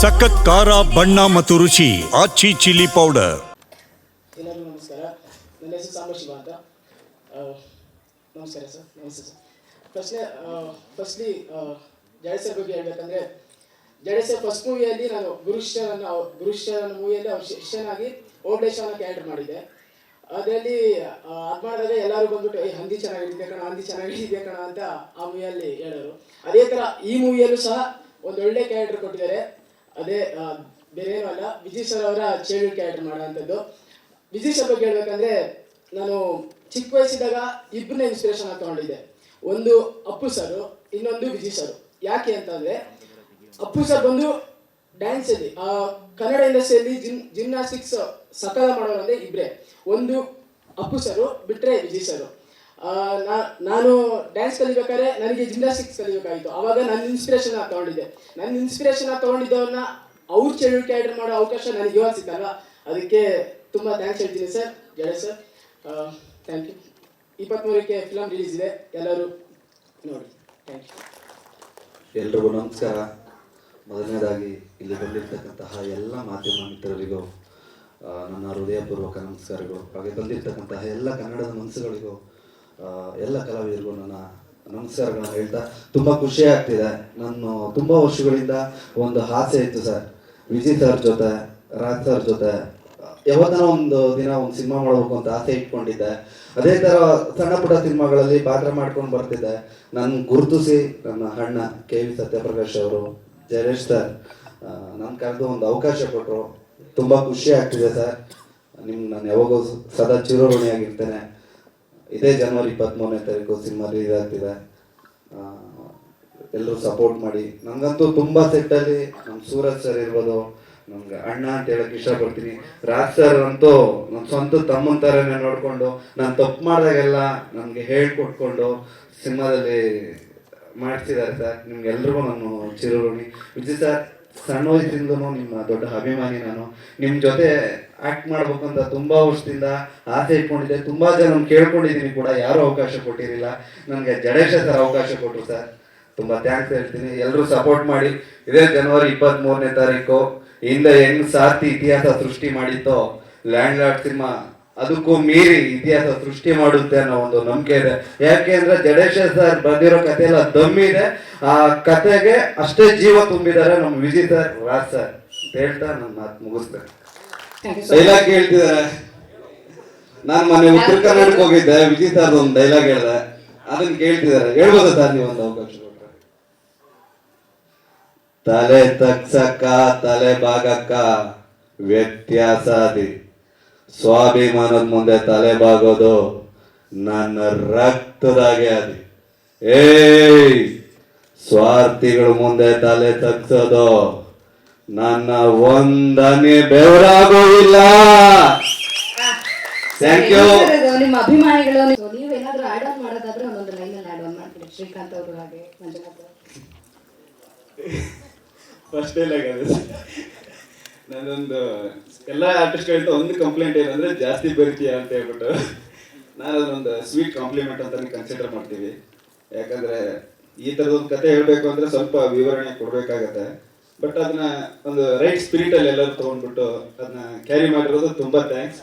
ಸಖತ್ ಖಾರ, ಬಣ್ಣ ಮತ್ತು ರುಚಿ ಆಚಿ ಚಿಲ್ಲಿ ಪೌಡರ್. ಎಲ್ಲರಿಗೂ ನಮಸ್ಕಾರ. ನನ್ನ ಹೆಸರು ಸಾಂಬಶಿವ ಅಂತ. ನಮಸ್ಕಾರ ಸರ್, ನಮಸ್ತೆ ಸರ್. ಫಸ್ಟ್ ಫಸ್ಟ್ಲಿ ಜಡೆ ಸರ್ ಬಗ್ಗೆ ಹೇಳ್ಬೇಕಂದ್ರೆ ಜಡೆ ಸರ್ ಫಸ್ಟ್ ಮೂವಿಯಲ್ಲಿ ನಾನು ಗುರುಶನ ಗುರುಶನ ಮೂವಿಯಲ್ಲಿ ಅವ್ರ ಶಿಷ್ಯನಾಗಿ ಓಬಳೇಶ್ವರನ ಕ್ಯಾರೆಕ್ಟರ್ ಮಾಡಿದ್ದೆ. ಅದರಲ್ಲಿ ಅದು ಮಾಡಿದ್ರೆ ಎಲ್ಲರೂ ಬಂದ್ಬಿಟ್ಟು ಏ ಹಂದಿ ಚೆನ್ನಾಗಿದೆ ಕಣ, ಹಂದಿ ಚೆನ್ನಾಗಿದೆ ಕಣ ಅಂತ ಆ ಮೂವಿಯಲ್ಲಿ ಹೇಳೋರು. ಅದೇ ಥರ ಈ ಮೂವಿಯಲ್ಲೂ ಸಹ ಒಂದು ಒಳ್ಳೆ ಕ್ಯಾರೆಕ್ಟರ್ ಕೊಟ್ಟಿದ್ದಾರೆ. ಅದೇ ಬೇರೇನೂ ಅಲ್ಲ ವಿಜಯ್ ಸರ್ ಅವರ ಚೇಳು ಕ್ಯಾರೆಕ್ಟರ್ ಮಾಡೋವಂಥದ್ದು. ವಿಜಯ್ ಸರ್ ಬಗ್ಗೆ ಹೇಳ್ಬೇಕಂದ್ರೆ, ನಾನು ಚಿಕ್ಕ ವಯಸ್ಸಿದ್ದಾಗ ಇಬ್ಬರನ್ನ ಇನ್ಸ್ಪಿರೇಷನ್ ತಗೊಂಡಿದ್ದೆ. ಒಂದು ಅಪ್ಪು ಸರ್, ಇನ್ನೊಂದು ವಿಜಯ್ ಸರ್. ಯಾಕೆ ಅಂತಂದ್ರೆ, ಅಪ್ಪು ಸರ್ ಬಂದು ಡ್ಯಾನ್ಸ್ ಅಲ್ಲಿ, ಆ, ಕನ್ನಡ ಇಂಡಸ್ಟ್ರಿಯಲ್ಲಿ ಜಿಮ್ ಜಿಮ್ನಾಸ್ಟಿಕ್ಸ್ ಸಕಾಲ ಮಾಡೋರು ಇಬ್ರೆ. ಒಂದು ಅಪ್ಪು ಸರ್ ಬಿಟ್ಟರೆ ವಿಜಯ್ ಸರ್. ನಾನು ಡ್ಯಾನ್ಸ್ ಕಲಿಬೇಕಾದ್ರೆ ನನಗೆ ಜಿಮ್ನಾಸ್ಟಿಕ್ಸ್ ಕಲಿಬೇಕಾಗಿತ್ತು ಅವಾಗ ನನ್ನ ಇನ್ಸ್ಪಿರೇಷನ್ ಆಗಿ ತಗೊಂಡಿದ್ದೆ. ನನ್ನ ಇನ್ಸ್ಪಿರೇಷನ್ ಆಗಿ ತಗೊಂಡಿದ್ದವನ್ನ ಅವ್ರ ಚೈಲ್ಡ್ ಕ್ಯಾಡರ್ ಮಾಡೋ ಅವಕಾಶ ನನಗೆ ಇವಾಗ ಸಿಕ್ಕಲ್ಲ ಅದಕ್ಕೆ ತುಂಬ ಥ್ಯಾಂಕ್ಸ್ ಹೇಳ್ತೀನಿ sir Jaya sir thank you ಇಪ್ಪತ್ತ್ಮೂರಕ್ಕೆ film release ಇದೆ. ಎಲ್ಲರೂ ನೋಡಿ. ಥ್ಯಾಂಕ್ ಯು ಎಲ್ರಿಗೂ ನಮಸ್ಕಾರ. ಮೊದಲನೇದಾಗಿ ಇಲ್ಲಿ ಬಂದಿರತಕ್ಕಂತಹ ಎಲ್ಲ ಮಾಧ್ಯಮ ಮಿತ್ರರಿಗೂ ನನ್ನ ಹೃದಯಪೂರ್ವಕ ನಮಸ್ಕಾರಗಳು. ಹಾಗೆ ಬಂದಿರತಕ್ಕಂತಹ ಎಲ್ಲ ಕನ್ನಡದ ಮನಸ್ಸುಗಳಿಗೂ ಎಲ್ಲ ಕಲಾವಿದರಿಗೂ ನನ್ನ ನಮಸ್ಕಾರಗಳನ್ನು ಹೇಳ್ತಾ ತುಂಬ ಖುಷಿ ಆಗ್ತಿದೆ. ನಾನು ತುಂಬ ವರ್ಷಗಳಿಂದ ಒಂದು ಆಸೆ ಇತ್ತು ಸರ್. ವಿಜಯ್ ಸರ್ ಜೊತೆ, ರಾಜ್ ಸರ್ ಜೊತೆ, ಯಾವತ್ತನ ಒಂದು ದಿನ ಒಂದು ಸಿನಿಮಾ ಮಾಡಬೇಕು ಅಂತ ಆಸೆ ಇಟ್ಕೊಂಡಿದ್ದೆ. ಅದೇ ತರ ಸಣ್ಣ ಪುಟ್ಟ ಸಿನಿಮಾಗಳಲ್ಲಿ ಪಾತ್ರ ಮಾಡ್ಕೊಂಡು ಬರ್ತಿದ್ದೆ. ನನ್ನ ಗುರುತಿಸಿ ನನ್ನ ಅಣ್ಣ ಕೆ ವಿ ಸತ್ಯಪ್ರಕಾಶ್ ಅವರು, ಜಯರೇಶ್ ಸರ್ ನನ್ನ ಕರೆದು ಒಂದು ಅವಕಾಶ ಕೊಟ್ಟರು ತುಂಬಾ ಖುಷಿ ಆಗ್ತಿದೆ ಸರ್. ನಿಮ್ಗೆ ನಾನು ಯಾವಾಗೂ ಸದಾ ಚಿರಋಣಿಯಾಗಿರ್ತೇನೆ. ಇದೇ ಜನವರಿ ಇಪ್ಪತ್ತ್ಮೂರನೇ ತಾರೀಕು ಸಿನಿಮಾ ರಿಲೀಸ್ ಆಗ್ತಿದೆ ಎಲ್ಲರೂ ಸಪೋರ್ಟ್ ಮಾಡಿ. ನನಗಂತೂ ತುಂಬ ಸೆಟ್ಟಲ್ಲಿ ನಮ್ಮ ಸೂರಜ್ ಸರ್ ಇರ್ಬೋದು, ನಮ್ಗೆ ಅಣ್ಣ ಅಂತ ಹೇಳಕ್ ಇಷ್ಟಪಡ್ತೀನಿ. ರಾಜ್ ಸರ್ ಅಂತೂ ನನ್ನ ಸ್ವಂತ ತಮ್ಮನ ಥರನೇ ನೋಡಿಕೊಂಡು, ನಾನು ತಪ್ಪು ಮಾಡಿದಾಗೆಲ್ಲ ನನಗೆ ಹೇಳ್ಕೊಟ್ಕೊಂಡು ಸಿನಿಮಾದಲ್ಲಿ ಮಾಡ್ತಿದ್ದಾರೆ ಸರ್ ನಿಮ್ಗೆಲ್ರಿಗೂ ನಾನು ಚಿರಋಣಿ. ವಿಜಯ್ ಸರ್ ಸಣ್ಣ ವಯಸ್ಸಿಂದನೂ ನಿಮ್ಮ ದೊಡ್ಡ ಅಭಿಮಾನಿ ನಾನು. ನಿಮ್ಮ ಜೊತೆ ಆಕ್ಟ್ ಮಾಡ್ಬೇಕಂತ ತುಂಬಾ ವರ್ಷದಿಂದ ಆಸೆ ಇಟ್ಕೊಂಡಿದ್ದೆ. ತುಂಬಾ ಜನ ಕೇಳ್ಕೊಂಡಿದ್ದೀನಿ ಕೂಡ. ಯಾರು ಅವಕಾಶ ಕೊಟ್ಟಿರಲಿಲ್ಲ. ನನಗೆ ಜಡೇಶ ಸರ್ ಅವಕಾಶ ಕೊಟ್ಟರು ಸರ್ ತುಂಬಾ ಥ್ಯಾಂಕ್ಸ್ ಹೇಳ್ತೀನಿ. ಎಲ್ಲರೂ ಸಪೋರ್ಟ್ ಮಾಡಿ. ಇದೇ ಜನವರಿ ಇಪ್ಪತ್ತ್ಮೂರನೇ ತಾರೀಕು. ಹಿಂದೆ ಹೆಂಗ್ ಸಾತಿ ಇತಿಹಾಸ ಸೃಷ್ಟಿ ಮಾಡಿತ್ತೋ ಲ್ಯಾಂಡ್ ಲಾರ್ಡ್ ಸಿನಿಮಾ, ಅದಕ್ಕೂ ಮೀರಿ ಇತಿಹಾಸ ಸೃಷ್ಟಿ ಮಾಡುತ್ತೆ ಅನ್ನೋ ಒಂದು ನಂಬಿಕೆ ಇದೆ. ಯಾಕೆ ಅಂದ್ರೆ ಜಡೇಶ ಸರ್ ಬಂದಿರೋ ಕಥೆ ಎಲ್ಲ ದಮ್ಮಿದೆ ಆ ಕಥೆಗೆ ಅಷ್ಟೇ ಜೀವ ತುಂಬಿದ್ದಾರೆ ನಮ್ಮ ವಿಜಯ್ ಸರ್ ರಾಜ್ ಸರ್ ಅಂತ ಹೇಳ್ತಾ ನನ್ನ ಮಾತು ಮುಗಿಸ್ತೇನೆ ಡೈಲಾಗ್ ಹೇಳ್ತಿದ್ದಾರೆ ನಾನು ಮೊನ್ನೆ ಉತ್ತರ ಕರ್ನಾಟಕ ಹೋಗಿದ್ದೆ ವಿಜಯ್ ಸರ್ ಒಂದು ಡೈಲಾಗ್ ಹೇಳ್ದೆ. ಅದನ್ನ ಕೇಳ್ತಿದ್ದಾರೆ ಹೇಳ್ಬೋದಾ ಸರ್ ನೀವು ಒಂದು ಅವಕಾಶ ಕೊಟ್ರೆ? ತಲೆ ತಗ್ಸಕ್ಕ ತಲೆ ಬಾಗಕ್ಕ ವ್ಯತ್ಯಾಸ ಅದಿ ಸ್ವಾಭಿಮಾನದ ಮುಂದೆ ತಲೆ ಬಾಗೋದು ನನ್ನ ರಕ್ತದಾಗೆ ಅದಿ. ಏಯ್ ಸ್ವಾರ್ಥಿಗಳ ಮುಂದೆ ತಲೆ ತಗ್ಸೋದು ನನ್ನ ಒಂದನೆ ಬೆವರಾಗೋದಿಲ್ಲ ಥ್ಯಾಂಕ್ ಯು ನಿಮ್ಮ ಅಭಿಮಾನಿಗಳು ನೀವು- ಏನಾದರೂ ಆಡ್ ಆನ್ ಮಾಡೋದಾದ್ರೆ ಒಂದೊಂದು ಲೈನ್ ಅಲ್ಲಿ ಆಡ್ ಆನ್ ಮಾಡ್ಬಿಡಿ ಶ್ರೀಕಾಂತ್ ಅವರು ಹಾಗೆ ಮಂಜುನಾಥ್. ಫಸ್ಟ್ ಡೈಲಾಗ್ ಅದು ನಾನೊಂದು ಎಲ್ಲ ಆರ್ಟಿಸ್ಟ್ಗಳಿಂದ ಒಂದು ಕಂಪ್ಲೇಂಟ್ ಏನಂದ್ರೆ ಜಾಸ್ತಿ ಬರಿತೀಯ ಅಂತ ಹೇಳ್ಬಿಟ್ಟು ನಾನು ಅದೊಂದು ಸ್ವೀಟ್ ಕಾಂಪ್ಲಿಮೆಂಟ್ ಅಂತಾನೆ ಕನ್ಸಿಡರ್ ಮಾಡ್ತೀವಿ ಯಾಕಂದ್ರೆ ಈ ಥರದ ಒಂದು ಕತೆ ಹೇಳ್ಬೇಕು ಅಂದ್ರೆ ಸ್ವಲ್ಪ ವಿವರಣೆ ಕೊಡ್ಬೇಕಾಗತ್ತೆ ಬಟ್ ಅದನ್ನ ಒಂದು ರೈಟ್ ಸ್ಪಿರಿಟ್ ಅಲ್ಲಿ ಎಲ್ಲರೂ ತಗೊಂಡ್ಬಿಟ್ಟು ಅದನ್ನ ಕ್ಯಾರಿ ಮಾಡಿರೋದು ತುಂಬಾ ಥ್ಯಾಂಕ್ಸ್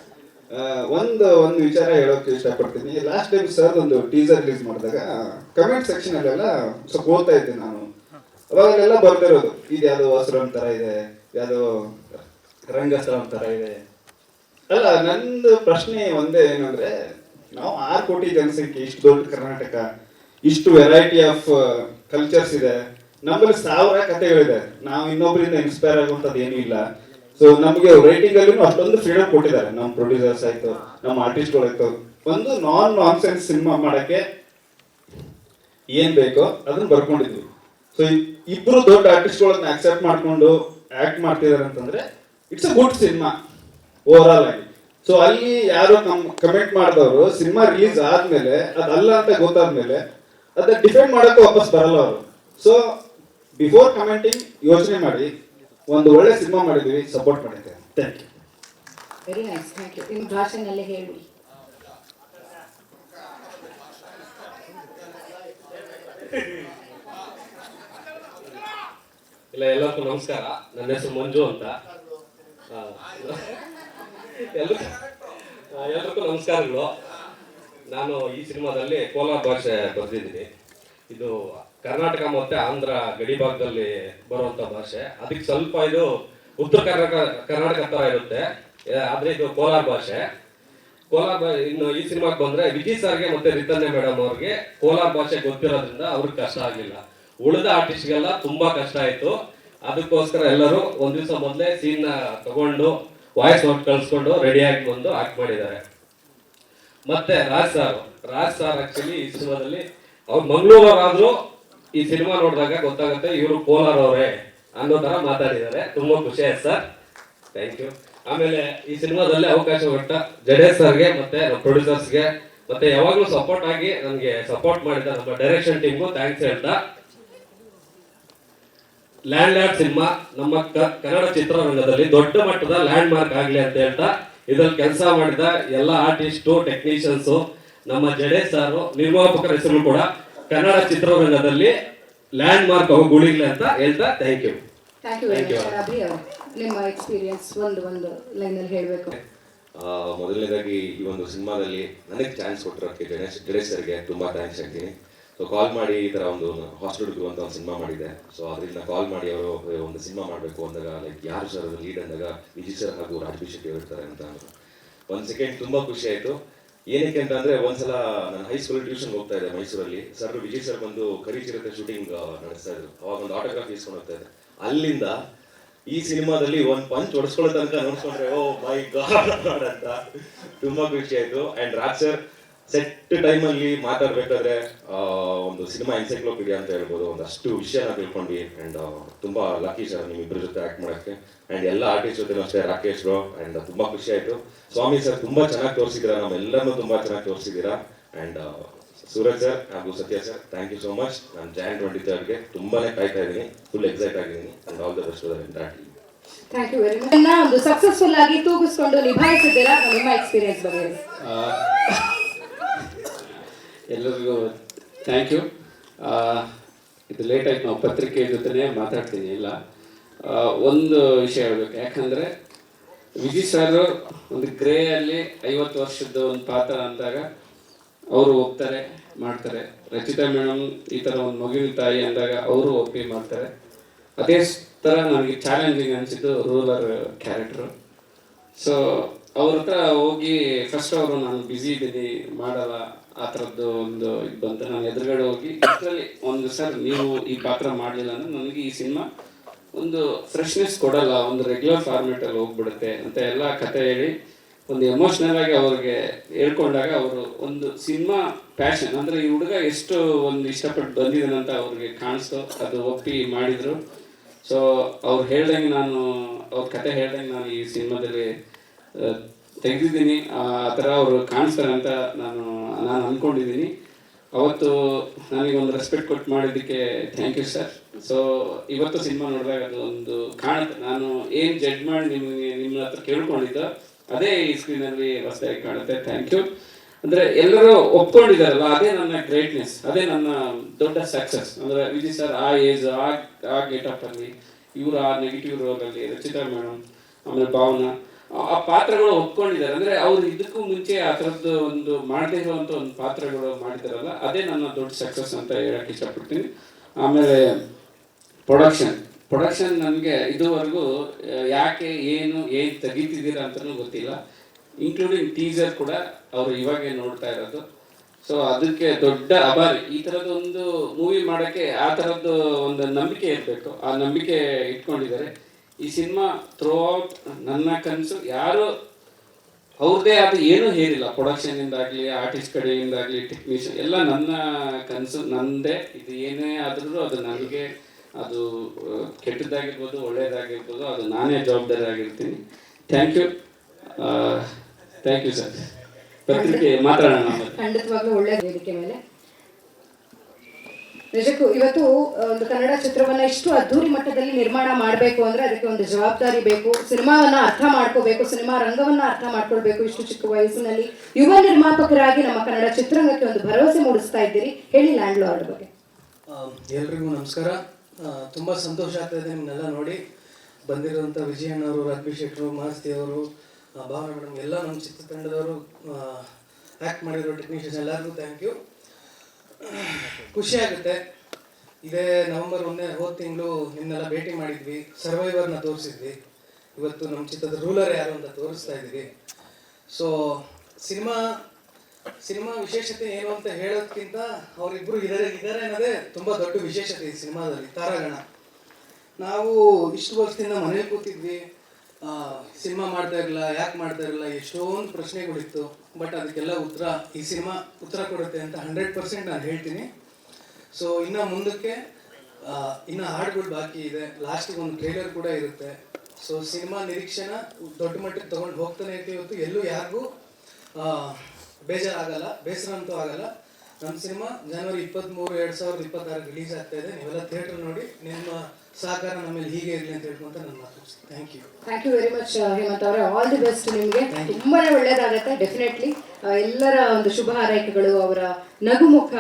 ಒಂದು ಒಂದು ವಿಚಾರ ಹೇಳೋಕೆ ಇಷ್ಟಪಡ್ತೀನಿ. ಲಾಸ್ಟ್ ಟೈಮ್ ಸರ್ ಒಂದು ಟೀಸರ್ ರಿಲೀಸ್ ಮಾಡಿದಾಗ ಕಮೆಂಟ್ ಸೆಕ್ಷನ್ ಅಲ್ಲೆಲ್ಲ ಸ್ವಲ್ಪ ಓದ್ತಾ ಇದ್ದೆ ನಾನು. ಅವಾಗಲೆಲ್ಲ ಬರ್ತಿರೋದು ಇದ್ಯಾವುದೋ ವಸ್ತ್ರಂ ತರ ಇದೆ, ಯಾವ್ದೋ ರಂಗಸ್ಥಳಂ ತರ ಇದೆ. ಅಲ್ಲ, ನಂದು ಪ್ರಶ್ನೆ ಒಂದೇ ಏನಂದ್ರೆ ನಾವು ಆರು ಕೋಟಿ ಜನಸಂಖ್ಯೆ, ಇಷ್ಟು ದೊಡ್ಡ ಕರ್ನಾಟಕ, ಇಷ್ಟು ವೆರೈಟಿ ಆಫ್ ಕಲ್ಚರ್ಸ್ ಇದೆ. ನಮ್ಮಲ್ಲಿ ಸಾವಿರ ಕಥೆಗಳಿದೆ ನಾವು ಇನ್ನೊಬ್ಬರಿಂದ ಇನ್ಸ್ಪೈರ್ ಆಗುವಂಥದ್ದು ಏನೂ ಇಲ್ಲ. ಸೊ ನಮಗೆ ರೈಟಿಂಗ್ ಅಲ್ಲಿ ಅಷ್ಟೊಂದು ಫ್ರೀಡಮ್ ಕೊಟ್ಟಿದ್ದಾರೆ. ನಮ್ಮ ಪ್ರೊಡ್ಯೂಸರ್ಸ್ ಆಯ್ತು, ನಮ್ಮ ಆರ್ಟಿಸ್ಟ್ಗಳು ಆಯ್ತು ಒಂದು ನಾನ್ ನಾನ್ ಸೆನ್ಸ್ ಸಿನಿಮಾ ಮಾಡಕ್ಕೆ ಏನ್ ಬೇಕೋ ಅದನ್ನ ಬರ್ಕೊಂಡಿದ್ವಿ. ಸೊ ಇಬ್ರು ದೊಡ್ಡ ಆರ್ಟಿಸ್ಟ್ಗಳನ್ನ ಅಕ್ಸೆಪ್ಟ್ ಮಾಡ್ಕೊಂಡು ಆಕ್ಟ್ ಮಾಡ್ತಿದ್ದಾರೆ ಅಂತಂದ್ರೆ it's a good cinema overall ಆಗಿ. ಸೊ ಅಲ್ಲಿ ಯಾರು ನಮ್ ಕಮೆಂಟ್ ಮಾಡಿದವರು ಸಿನಿಮಾ ರಿಲೀಸ್ ಆದ್ಮೇಲೆ, ಅದಲ್ಲ ಅಂತ ಗೊತ್ತಾದ್ಮೇಲೆ, ಅದನ್ನ ಡಿಫೆಂಡ್ ಮಾಡಕ್ಕೆ ವಾಪಸ್ ಬರಲ್ಲ ಅವರು. ಸೊ ಬಿಫೋರ್ ಕಮೆಂಟಿಂಗ್ ಯೋಚನೆ ಮಾಡಿ. ಒಂದು ಒಳ್ಳೆ ಸಿನಿಮಾ ಮಾಡಿದ್ವಿ ಸಪೋರ್ಟ್ ಮಾಡಿದ್ದೇವೆ thank you very nice thank you ನಿಮ್ಮ ಭಾಷೆನಲ್ಲೇ ಹೇಳಿ. ಇಲ್ಲ ಎಲ್ಲರಿಗೂ ನಮಸ್ಕಾರ. ನನ್ನ ಹೆಸರು ಮಂಜು ಅಂತ. ಎಲ್ಲರಿಗೂ ಎಲ್ರಿಗೂ ಎಲ್ರಿಗೂ ನಮಸ್ಕಾರಗಳು. ನಾನು ಈ ಸಿನಿಮಾದಲ್ಲಿ ಕೋಲಾರ ಭಾಷೆ ಬರೆದಿದ್ದೀನಿ. ಇದು ಕರ್ನಾಟಕ ಮತ್ತೆ ಆಂಧ್ರ ಗಡಿ ಭಾಗದಲ್ಲಿ ಬರುವಂತ ಭಾಷೆ. ಅದಕ್ಕೆ ಸ್ವಲ್ಪ ಇದು ಉತ್ತರ ಕರ್ನಾಟಕ ಕರ್ನಾಟಕ ತರ ಇರುತ್ತೆ. ಆದರೆ ಆದ್ರೆ ಇದು ಕೋಲಾರ ಭಾಷೆ. ಕೋಲಾರ ಇನ್ನು ಈ ಸಿನಿಮಾಗೆ ಬಂದ್ರೆ ವಿಜಯ್ ಸರ್ಗೆ ಮತ್ತೆ ರಿತನ್ಯ ಮೇಡಮ್ ಅವ್ರಿಗೆ ಕೋಲಾರ ಭಾಷೆ ಗೊತ್ತಿರೋದ್ರಿಂದ ಅವ್ರಿಗೆ ಕಷ್ಟ ಆಗಿಲ್ಲ. ಉಳಿದ ಆರ್ಟಿಸ್ಟ್ಗೆಲ್ಲ ತುಂಬಾ ಕಷ್ಟ ಆಯ್ತು. ಅದಕ್ಕೋಸ್ಕರ ಎಲ್ಲರೂ ಒಂದ್ ದಿವಸ ಮೊದಲೇ ಸೀನ್ ತಗೊಂಡು ವಾಯ್ಸ್ ನೋಟ್ ಕಳ್ಸ್ಕೊಂಡು ರೆಡಿಯಾಗಿ ಬಂದು ಆಕ್ಟ್ ಮಾಡಿದ್ದಾರೆ. ಮತ್ತೆ Raj sir Raj sir actually ಈ ಸಿನಿಮಾದಲ್ಲಿ ಅವ್ರು ಮಂಗಳೂರವರಾದ್ರೂ ಈ ಸಿನಿಮಾ ನೋಡಿದಾಗ ಗೊತ್ತಾಗುತ್ತೆ ಇವರು ಕೋಲಾರ ಅವರೇ ಅನ್ನೋ ತರ ಮಾತಾಡಿದ್ದಾರೆ. ತುಂಬಾ ಖುಷಿ ಆಯ್ತು ಸರ್. ಥ್ಯಾಂಕ್ ಯು ಆಮೇಲೆ ಈ ಸಿನಿಮಾದಲ್ಲಿ ಅವಕಾಶ ಕೊಟ್ಟ ಜಡೇಶ್ ಸರ್ಗೆ ಮತ್ತೆ ನಮ್ಮ ಪ್ರೊಡ್ಯೂಸರ್ಸ್ಗೆ ಮತ್ತೆ ಯಾವಾಗಲೂ ಸಪೋರ್ಟ್ ಆಗಿ ನನಗೆ ಸಪೋರ್ಟ್ ಮಾಡಿದ ನಮ್ಮ ಡೈರೆಕ್ಷನ್ ಟೀಮ್ಗೂ ಥ್ಯಾಂಕ್ಸ್ ಹೇಳ್ತಾ. ಲ್ಯಾಂಡ್ ಲ್ಯಾಂಡ್ ಸಿನಿಮಾ, ನಮ್ಮ ಕನ್ನಡ ಚಿತ್ರರಂಗದಲ್ಲಿ ದೊಡ್ಡ ಮಟ್ಟದ ಲ್ಯಾಂಡ್ ಮಾರ್ಕ್ ಆಗ್ಲಿ ಅಂತ ಹೇಳ್ತಾ, ಇದ್ರಲ್ಲಿ ಕೆಲಸ ಮಾಡಿದ ಎಲ್ಲ ಆರ್ಟಿಸ್ಟು ಟೆಕ್ನಿಷಿಯನ್ಸ್ ನಮ್ಮ ಜಡೇಶ್ ಸಾರು ನಿರ್ಮಾಪಕರ ಹೆಸರು ಕೂಡ ಕನ್ನಡ ಚಿತ್ರರಂಗದಲ್ಲಿ ಲ್ಯಾಂಡ್ ಮಾರ್ಕ್ ಅವು ಗುಳಿಗ್ಲಿ ಅಂತ ಹೇಳ್ತಾ thank you thank you very Thank much Abhi ನಿಮ್ಮ ಎಕ್ಸ್ಪೀರಿಯನ್ಸ್ ಒಂದು ಒಂದು ಲೈನಲ್ಲಿ ಹೇಳಬೇಕು. ಆ, ಮೊದಲನೇದಾಗಿ ಈ ಒಂದು ಸಿನಿಮಾದಲ್ಲಿ ನನಗೆ ಚಾನ್ಸ್ ಕೊಟ್ಟಿರೋಕ್ಕೆ ಗಣೇಶ್ ಗಣೇಶ್ ಸರ್ಗೆ ತುಂಬ ಥ್ಯಾಂಕ್ಸ್ ಹೇಳ್ತೀನಿ. ಸೊ ಕಾಲ್ ಮಾಡಿ ಈ ಥರ ಒಂದು ಹಾಸ್ಟೆಲ್ ಅಂತ ಒಂದು ಸಿನಿಮಾ ಮಾಡಿದೆ. ಸೊ ಅದರಿಂದ ಕಾಲ್ ಮಾಡಿ ಅವರು ಒಂದು ಸಿನಿಮಾ ಮಾಡಬೇಕು ಅಂದಾಗ ಲೈಕ್ ಯಾರು ಸರ್ ಅದು ಲೀಡ್ ಅಂದಾಗ ವಿಜಯ್ ಸರ್ ಹಾಗೂ ರಾಜ್ಬಿ ಶೆಟ್ಟಿ ಅವರು ಇರ್ತಾರೆ ಅಂತ ಅಂದ್ರು. ಒಂದು ಸೆಕೆಂಡ್ ತುಂಬ ಖುಷಿ ಆಯ್ತು. ಏನಕ್ಕೆ ಅಂತ ಅಂದ್ರೆ ಒಂದ್ಸಲ ನಾನು ಹೈಸ್ಕೂಲ್ ಟ್ಯೂಷನ್ ಹೋಗ್ತಾ ಇದ್ದೆ ಮೈಸೂರಲ್ಲಿ. ಸರ್ ವಿಜಯ್ ಸರ್ ಬಂದು ಕರಿಚಿರತೆ ಶೂಟಿಂಗ್ ನಡೆಸ್ತಾ ಇದ್ರು. ಅವಾಗ ಒಂದು ಆಟೋಗ್ರಾಫ್ ಇಸ್ಕೊಂಡು ಹೋಗ್ತಾ ಇದ್ದೆ. ಅಲ್ಲಿಂದ ಈ ಸಿನಿಮಾದಲ್ಲಿ ಒಂದ್ ಪಂಚ್ ಹೊಡ್ಸ್ಕೊಳ್ಳೋ ತನಕ ನೋಡ್ಕೊಂಡ್ರೆ ಓ ಮೈ ಗಾಡ್ ಅಂತ. ತುಂಬಾ ಖುಷಿ ಆಯ್ತು. And Raj sir set time ಅಲ್ಲಿ ಮಾತಾಡ್ಬೇಕಾದ್ರೆ ಒಂದು ಸಿನಿಮಾ ಎನ್ಸೈಕ್ಲೋಪೀಡಿಯಾ ಅಂತ ಹೇಳ್ಬೋದು ಒಂದಷ್ಟು ವಿಷಯನ ತಿಳ್ಕೊಂಡ್ವಿ ಅಂಡ್ ತುಂಬಾ ಲಕ್ಕಿ ಸರ್ ನಿಮ್ ಇಬ್ಬರ ಜೊತೆ ಆಕ್ಟ್ ಮಾಡಕ್ಕೆ. ಅಂಡ್ ಎಲ್ಲ ಆರ್ಟಿಸ್ಟ್ ಜೊತೆ ಅಷ್ಟೇ ರಾಕೇಶ್ ರೋ ಅಂಡ್ ತುಂಬಾ ಖುಷಿ ಆಯ್ತು. ಸ್ವಾಮಿ ಸರ್ ತುಂಬಾ ಚೆನ್ನಾಗಿ ತೋರಿಸಿದ್ದೀರಾ ನಮ್ಮೆಲ್ಲರನ್ನೂ ತುಂಬಾ ಚೆನ್ನಾಗಿ ತೋರಿಸಿದ್ದೀರಾ. ಅಂಡ್ ಸೂರಜ್ ಸರ್ ಹಾಗೂ Satya sir thank you so much ನಾನು ಜಾಯಿನ್ ಟ್ವೆಂಟಿ ತರ್ಡ್ಗೆ ತುಂಬಾನೇ ಕಾಯ್ತಾ ಇದ್ದೀನಿ ಫುಲ್ ಎಕ್ಸೈಟ್ ಆಗಿದ್ದೀನಿ. And all the best enter thank you very much ಒಂದು ಸಕ್ಸಸ್ಫುಲ್ ಆಗಿ ತೂಗಿಸ್ಕೊಂಡು ನಿಭಾಯಿಸಿದ್ದೀರಾ ನಿಮ್ಮ ಎಕ್ಸ್ಪೀರಿಯನ್ಸ್ ಬಗ್ಗೆ? ಎಲ್ಲರಿಗೂ ಥ್ಯಾಂಕ್ ಯು ಇದು ಲೇಟ್ ಆಯ್ತು, ನಾವು ಪತ್ರಿಕೆ ಜೊತೆನೇ ಮಾತಾಡ್ತೀನಿ ಇಲ್ಲ. ಒಂದು ವಿಷಯ ಹೇಳ್ಬೇಕು. ಯಾಕಂದ್ರೆ ವಿಜಿ ಸರ್ ಒಂದು ಗ್ರೇ ಅಲ್ಲಿ ಐವತ್ತು ವರ್ಷದ ಒಂದು ಪಾತ್ರ ಅಂದಾಗ ಅವರು ಹೋಗ್ತಾರೆ ಮಾಡ್ತಾರೆ. ರಚಿತಾ ಮೇಡಮ್ ಈ ಥರ ಒಂದು ಮಗುವಿನ ತಾಯಿ ಅಂದಾಗ ಅವರು ಒಪ್ಪಿ ಮಾಡ್ತಾರೆ. ಅದೇ ಥರ ನನಗೆ ಚಾಲೆಂಜಿಂಗ್ ಅನಿಸಿದ್ದು ರೂರಲ್ ಕ್ಯಾರೆಕ್ಟ್ರು ಸೊ ಅವ್ರ ಹತ್ರ ಹೋಗಿ ಫಸ್ಟ್ ಅವರು, ನಾನು ಬ್ಯುಸಿ ಇದ್ದೀನಿ, ಮಾಡಲ್ಲ ಆ ಥರದ್ದು ಒಂದು ಇದು ಬಂತು. ನಾನು ಎದುರುಗಡೆ ಹೋಗಿ ಅದರಲ್ಲಿ ಒಂದು ಸರ್, ನೀವು ಈ ಪಾತ್ರ ಮಾಡಲಿಲ್ಲ ಅಂದ್ರೆ ನನಗೆ ಈ ಸಿನಿಮಾ ಒಂದು ಫ್ರೆಶ್ನೆಸ್ ಕೊಡಲ್ಲ, ಒಂದು ರೆಗ್ಯುಲರ್ ಫಾರ್ಮೇಟಲ್ಲಿ ಹೋಗ್ಬಿಡುತ್ತೆ ಅಂತ ಎಲ್ಲ ಕತೆ ಹೇಳಿ ಒಂದು ಎಮೋಷ್ನಲ್ ಆಗಿ ಅವ್ರಿಗೆ ಹೇಳ್ಕೊಂಡಾಗ ಅವರು ಒಂದು ಸಿನಿಮಾ ಪ್ಯಾಷನ್ ಅಂದರೆ ಈ ಹುಡುಗ ಎಷ್ಟು ಒಂದು ಇಷ್ಟಪಟ್ಟು ಬಂದಿದ್ದಾನಂತ ಅವ್ರಿಗೆ ಕಾಣಿಸ್ತು, ಅದು ಒಪ್ಪಿ ಮಾಡಿದ್ರು. ಸೊ ಅವ್ರು ಹೇಳ್ದಂಗೆ ನಾನು, ಅವ್ರ ಕತೆ ಹೇಳ್ದಂಗೆ ನಾನು ಈ ಸಿನಿಮಾದಲ್ಲಿ ತೆಗೆದಿದ್ದೀನಿ. ಆ ಥರ ಅವರು ಕಾಣಿಸ್ತಾರೆ ಅಂತ ನಾನು ನಾನು ಅಂದ್ಕೊಂಡಿದ್ದೀನಿ ಅವತ್ತು ನನಗೆ ಒಂದು ರೆಸ್ಪೆಕ್ಟ್ ಕೊಟ್ಟು ಮಾಡಿದ್ದಕ್ಕೆ ಥ್ಯಾಂಕ್ ಯು ಸರ್ ಸೊ ಇವತ್ತು ಸಿನಿಮಾ ನೋಡಿದಾಗ ಅದು ಒಂದು ಕಾಣುತ್ತೆ. ನಾನು ಏನು ಜಡ್ಜ್ ಮಾಡಿ ನಿಮಗೆ ನಿಮ್ಮ ಹತ್ರ ಕೇಳ್ಕೊಂಡಿದ್ದ ಅದೇ ಈ ಸ್ಕ್ರೀನಲ್ಲಿ ಹೊಸದಾಗಿ ಕಾಣುತ್ತೆ. ಥ್ಯಾಂಕ್ ಯು ಅಂದರೆ ಎಲ್ಲರೂ ಒಪ್ಕೊಂಡಿದ್ದಾರಲ್ಲ ಅದೇ ನನ್ನ ಗ್ರೇಟ್ನೆಸ್ ಅದೇ ನನ್ನ ದೊಡ್ಡ ಸಕ್ಸಸ್ ಅಂದರೆ ವಿಜಯ್ ಸರ್ ಆ ಏಜ್ ಆ ಆ ಗೆಟಪ್ ಅಲ್ಲಿ, ಇವರು ಆ ನೆಗೆಟಿವ್ ರೋಲಲ್ಲಿ ರಚಿತಾ ಮೇಡಮ್ ಆಮೇಲೆ ಭಾವನಾ ಆ- ಪಾತ್ರಗಳು ಒಪ್ಕೊಂಡಿದ್ದಾರೆ. ಅಂದ್ರೆ ಅವ್ರು ಇದಕ್ಕೂ ಮುಂಚೆ ಆ ಥರದ್ದು ಒಂದು ಮಾಡದೇ ಇರುವಂತ ಒಂದು ಪಾತ್ರಗಳು ಮಾಡಿದಾರಲ್ಲ ಅದೇ ನನ್ನ ದೊಡ್ಡ ಸಕ್ಸಸ್ ಅಂತ ಹೇಳಕ್ ಇಷ್ಟಪಡ್ತೀನಿ. ಆಮೇಲೆ ಪ್ರೊಡಕ್ಷನ್ ಪ್ರೊಡಕ್ಷನ್ ನನಗೆ ಇದುವರೆಗೂ ಯಾಕೆ, ಏನು ಏನು ತೆಗಿತಿದ್ದೀರಾ ಅಂತಲೂ ಗೊತ್ತಿಲ್ಲ. ಇನ್ಕ್ಲೂಡಿಂಗ್ ಟೀಸರ್ ಕೂಡ ಅವರು ಇವಾಗೆ ನೋಡ್ತಾ ಇರೋದು. ಸೊ ಅದಕ್ಕೆ ದೊಡ್ಡ ಅಭಾರಿ ಈ ಥರದ್ದು ಒಂದು ಮೂವಿ ಮಾಡೋಕ್ಕೆ ಆ ಥರದ್ದು ಒಂದು ನಂಬಿಕೆ ಇರಬೇಕು. ಆ ನಂಬಿಕೆ ಇಟ್ಕೊಂಡಿದ್ದಾರೆ. ಈ ಸಿನಿಮಾ ಥ್ರೂ ಔಟ್ ನನ್ನ ಕನಸು, ಯಾರು ಅವ್ರದ್ದೇ ಆದ ಏನೂ ಹೇರಿಲ್ಲ ಪ್ರೊಡಕ್ಷನ್ ಇಂದಾಗ್ಲಿ ಆರ್ಟಿಸ್ಟ್ ಕಡೆಯಿಂದಾಗಲಿ ಟೆಕ್ನಿಷಿಯನ್ ಎಲ್ಲ ನನ್ನ ಕನಸು, ನಂದೇ. ಇದು ಏನೇ ಆದ್ರೂ ಅದು ನನಗೆ ಅದು ಕೆಟ್ಟದ್ದಾಗಿರ್ಬೋದು ಒಳ್ಳೇದಾಗಿರ್ಬೋದು ಅದು ನಾನೇ ಜವಾಬ್ದಾರಿ ಆಗಿರ್ತೀನಿ. Thank you thank you sir ಪತ್ರಿಕೆ ಮಾತಾಡೋಣ. ಖಂಡಿತವಾಗ್ಲೂ ಒಳ್ಳೆ ವೇದಿಕೆ ಮೇಲೆ ನಿಜಕ್ಕೂ ಇವತ್ತು ಒಂದು ಕನ್ನಡ ಚಿತ್ರವನ್ನ ಇಷ್ಟು ಅದ್ದೂರಿ ಮಟ್ಟದಲ್ಲಿ ನಿರ್ಮಾಣ ಮಾಡಬೇಕು ಅಂದ್ರೆ ಅದಕ್ಕೆ ಒಂದು ಜವಾಬ್ದಾರಿ ಬೇಕು. ಸಿನಿಮಾವನ್ನ ಅರ್ಥ ಮಾಡ್ಕೋಬೇಕು, ಸಿನಿಮಾ ರಂಗವನ್ನ ಅರ್ಥ ಮಾಡ್ಕೊಳ್ಬೇಕು ಇಷ್ಟು ಚಿಕ್ಕ ವಯಸ್ಸಿನಲ್ಲಿ. ಯುವ ನಿರ್ಮಾಪಕರಾಗಿ ನಮ್ಮ ಕನ್ನಡ ಚಿತ್ರರಂಗಕ್ಕೆ ಒಂದು ಭರವಸೆ ಮೂಡಿಸ್ತಾ ಇದ್ದೀರಿ. ಹೇಳಿ ಲ್ಯಾಂಡ್ ಲಾರ್ಡ್ ಬಗ್ಗೆ. ಎಲ್ರಿಗೂ ನಮಸ್ಕಾರ. ತುಂಬಾ ಸಂತೋಷ ಆಗ್ತಾಯಿದೆ ನಿಮ್ಮನ್ನೆಲ್ಲ ನೋಡಿ. ಬಂದಿರುವಂಥ ವಿಜಯಣ್ಣವರು ರಘುಬಿ ಶೆಟ್ಟರು, ಮಾಸ್ತಿ ಅವರು ಭಾವನ ಮೇಡಮ್ ಎಲ್ಲ ನಮ್ಮ ಚಿತ್ರತಂಡದವರು ಆಕ್ಟ್ ಮಾಡಿರೋ ಟೆಕ್ನಿಷಿಯನ್ ಎಲ್ಲರಿಗೂ ಥ್ಯಾಂಕ್ ಯು ಖುಷಿ ಆಗುತ್ತೆ. ಇದೇ ನವೆಂಬರ್ ಒಂದೇ ಹೋದ ತಿಂಗಳು ನಿನ್ನೆಲ್ಲ ಭೇಟಿ ಮಾಡಿದ್ವಿ ಸರ್ವೈವರ್ನ ತೋರಿಸಿದ್ವಿ. ಇವತ್ತು ನಮ್ಮ ಚಿತ್ರದ ರೂಲರ್ ಯಾರು ಅಂತ ತೋರಿಸ್ತಾ ಇದ್ದೀವಿ. ಸೊ ಸಿನಿಮಾ ಸಿನಿಮಾ ವಿಶೇಷತೆ ಏನು ಅಂತ ಹೇಳೋದಕ್ಕಿಂತ ಅವರಿಬ್ಬರು ಇದ್ದಾರೆ ಇದ್ದಾರೆ ಅನ್ನೋದೇ ತುಂಬ ದೊಡ್ಡ ವಿಶೇಷತೆ ಈ ಸಿನಿಮಾದಲ್ಲಿ, ತಾರಾಗಣ. ನಾವು ಇಷ್ಟು ವರ್ಷದಿಂದ ಮನೇಲಿ ಕೂತಿದ್ವಿ. ಸಿನಿಮಾ ಮಾಡ್ತಾ ಇರಲಿಲ್ಲ, ಯಾಕೆ ಮಾಡ್ತಾ ಇರಲಿಲ್ಲ, ಎಷ್ಟೊಂದು ಪ್ರಶ್ನೆಗಳಿತ್ತು. ಬಟ್ ಅದಕ್ಕೆಲ್ಲ ಉತ್ತರ ಈ ಸಿನಿಮಾ ಉತ್ತರ ಕೊಡುತ್ತೆ ಅಂತ ಹಂಡ್ರೆಡ್ ಪರ್ಸೆಂಟ್ ನಾನು ಹೇಳ್ತೀನಿ. ಸೊ ಇನ್ನು ಮುಂದಕ್ಕೆ ಇನ್ನು ಹಾಡುಗಳು ಬಾಕಿ ಇದೆ. ಲಾಸ್ಟಿಗೆ ಒಂದು ಟ್ರೇಲರ್ ಕೂಡ ಇರುತ್ತೆ. ಸೊ ಸಿನಿಮಾ ನಿರೀಕ್ಷೆನ ದೊಡ್ಡ ಮಟ್ಟಕ್ಕೆ ತೊಗೊಂಡು ಹೋಗ್ತಾನೆ ಐತೆ ಇವತ್ತು ಎಲ್ಲೂ ಯಾರಿಗೂ ಬೇಜಾರಾಗಲ್ಲ ಬೇಸರ ಅಂತೂ ಆಗಲ್ಲ. ನಮ್ಮ ಸಿನಿಮಾ ಜನವರಿ ಇಪ್ಪತ್ತ್ಮೂರು ಎರಡು ಸಾವಿರದ ಇಪ್ಪತ್ತಾರು ರಿಲೀಸ್ ಆಗ್ತಾ ಇದೆ. ನೀವೆಲ್ಲ ಥಿಯೇಟರ್ ನೋಡಿ, ನಿಮ್ಮ ಸಹಕಾರ ನಮ್ಮಲ್ಲಿ ಹೀಗೆ ಇರಲಿ ಅಂತ ಹೇಳ್ಕೊಂತ ನನ್ನ ಮಾತು thank you thank you very much Hemanth ಅವರೇ. ಆಲ್ ದಿ ಬೆಸ್ಟ್ ನಿಮಗೆ. ತುಂಬಾನೇ ಒಳ್ಳೇದಾಗತ್ತೆ ಡೆಫಿನೆಟ್ಲಿ ಎಲ್ಲರ ಒಂದು ಶುಭ ಹಾರೈಕೆಗಳು ಅವರ ನಗುಮುಖ